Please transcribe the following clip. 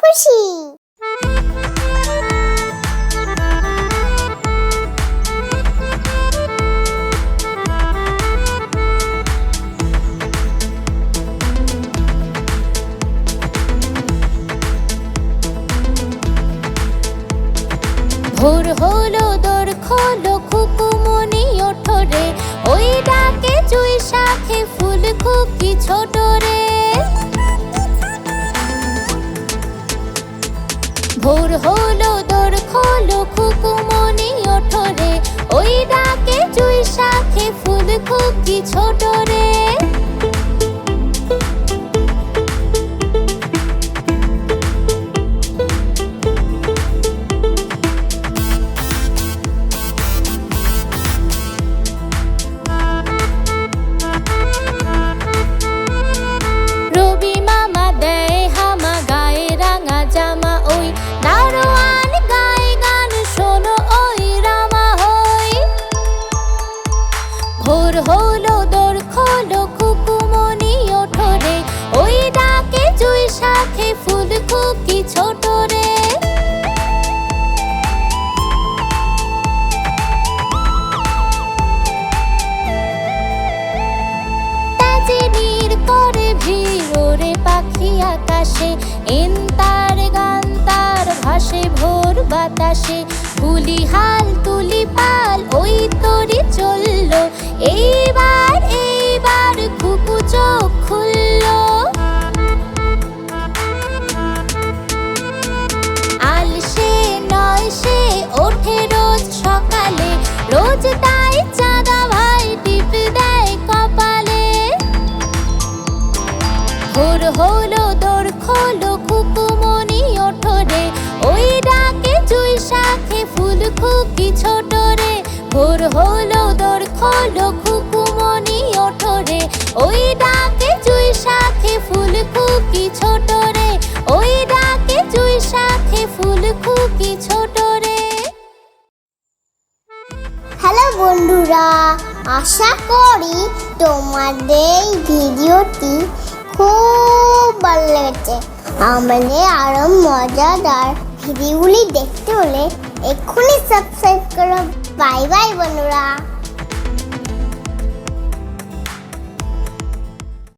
খুশি। ভোর হলো, দোর খোলো খুকুমনি ওঠরে ওই ডাকে চুই শাখে ফুল খুকি ছোট রে। ভোর হলো দোর খোলো খুকুমনি ওঠরে ওই ডাকে চুই শাখে ফুল খুকি ছোট রে। ভোর হলো, দোর খোলো খুকুমনি ওঠরে। ওই ডাকে জুই শাখে ফুল খুকি ছোট রে করে ভিড় ওরে পাখি আকাশে এন তার গান তার ভাসে ভোর বাতাসে। তুলি হাল তুলি পাল, ওই তরি চলল। এইবার এইবার কুকু চোখ খুললো। আলসে নয় সে ওঠে রোজ সকালে, রোজ তাই চাঁদা ভাই টিপ দেয় কপালে। ভোর হলো, দোর খোলো কুকুমনি ওঠরে ওই ডাকে জুই শাখে ফুল রে ভোর হলো দোর খোলো কুকুমনি ওঠরে। ওই ডাকে জুই শাখে ফুল খুকি ছোট রে ওই ডাকে জুই শাখে ফুল খুকি ছোট রে হ্যালো বন্ধুরা, আশা করি তোমাদের ভিডিওটি খুব ভালো লেগেছে। আমাদের আরও মজাদার ভিডিওগুলি দেখতে হলে এক্ষুনি সাবস্ক্রাইব করো। बाय बाय बनवला